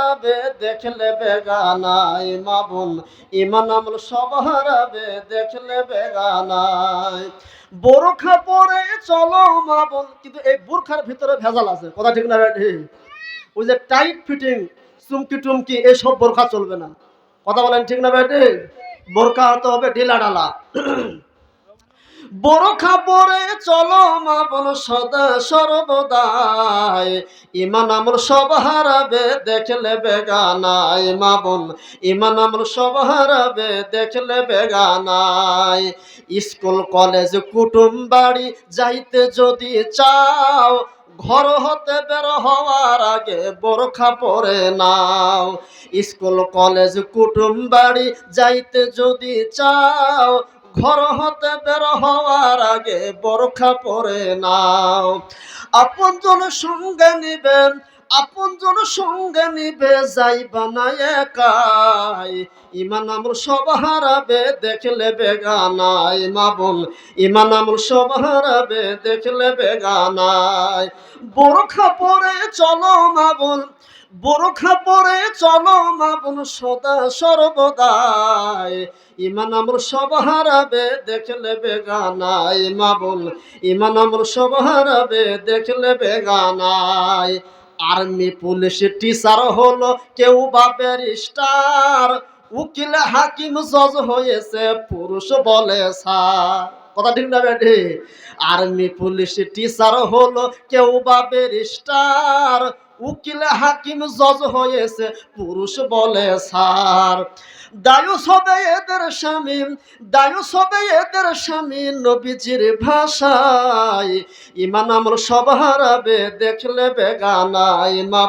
হারাবে দেখলে বেগানাই মা বোন ইমান আমল সব হারাবে দেখলে বেগানাই বোরখা পরে চলো মা বোন কিন্তু এই বোরখার ভিতরে ভেজাল আছে, কথা ঠিক না ওই যে টাইট ফিটিং চুমকি টুমকি, এসব বোরখা চলবে না। কথা বলেন ঠিক না বেটি বোরখা হতে হবে ঢিলা ডালা বোরখা পরে চলো মা বোন সদা সর্বদাই। ইমান আমল সব হারাবে, দেখলে বেগানাই মা বোন, ইমান আমল সব হারাবে, দেখলে বেগানাই স্কুল, কলেজ, কুটুম বাড়ি যাইতে যদি চাও, ঘর হতে বের হওয়ার আগে বোরখা পরে নাও। স্কুল, কলেজ, কুটুম বাড়ি যাইতে যদি চাও ঘর হতে বের হওয়ার আগে বরখা পরে নাও। আপনজন সঙ্গে নিবেন আপনজন সঙ্গে নিবে যাইবা না একাই। ইমান আমল সব হারাবে, দেখলে বেগানাই মা বোন ইমান আমল সব হারাবে, দেখলে বেগানাই বোরখা পরে চলো মা বোন বোরখা পরে চলো মা বোন সদা সর্বদাই। ইমান আমল সব হারাবে, দেখলে বেগানাই মা বোন ইমান আমল সব হারাবে, দেখলে বেগানাই আর্মি পুলিশ টিচার হলো কেউ বা ব্যারিস্টার উকিল, হাকিম, জজ হয়েছে, পুরুষ বলে স্যার। কথা ঠিক না বেটি? আর্মি পুলিশ টিচার হলো কেউ বা ব্যারিস্টার উকিল হাকিম জজ হয়েছে, পুরুষ বলে, স্যার দায়ুস হবে এদের স্বামী দায়ুস হবে এদের স্বামী নবীজির ভাষায়। ইমান আমল সব হারাবে, দেখলে বেগানাই মা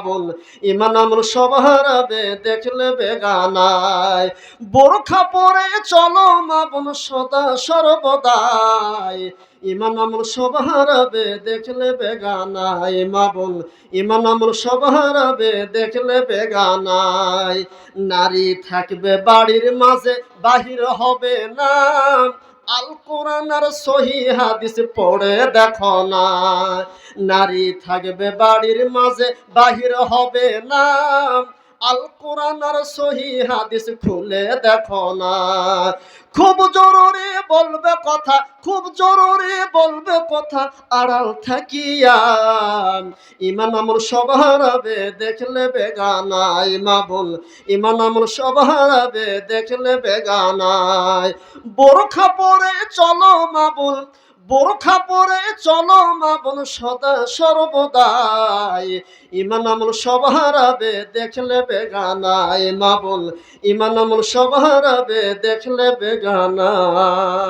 ইমান আমল সব হারাবে, দেখলে বেগানাই বোরখা পরে চলো মা সদা সর্বদাই। ইমান আমল সব হারাবে দেখলে বেগানাই, মা বোন ইমান আমল সব হারাবে দেখলে বেগানাই। নারী থাকবে বাড়ির মাঝে, বাহির হবে না। আল কোরআন আর সহি হাদিস পড়ে দেখো না। নারী থাকবে বাড়ির মাঝে, বাহির হবে না। আল কোরআন আর সহি হাদিস খুলে দেখো না। খুব জরুরি বলবে কথা, খুব জরুরি বলবে কথা, আড়াল থাকিয়া। ইমান আমল সব হারাবে দেখলে বেগানাই মা বল ইমান আমল সব হারাবে দেখলে বেগানাই বোরখা পরে চলো মা বল বোরখা পরে চলো মা বোন সদা সর্বদাই। ইমান আমল সব হারাবে দেখলে বেগানাই মা বোন ইমান আমল সব হারাবে দেখলে বেগানাই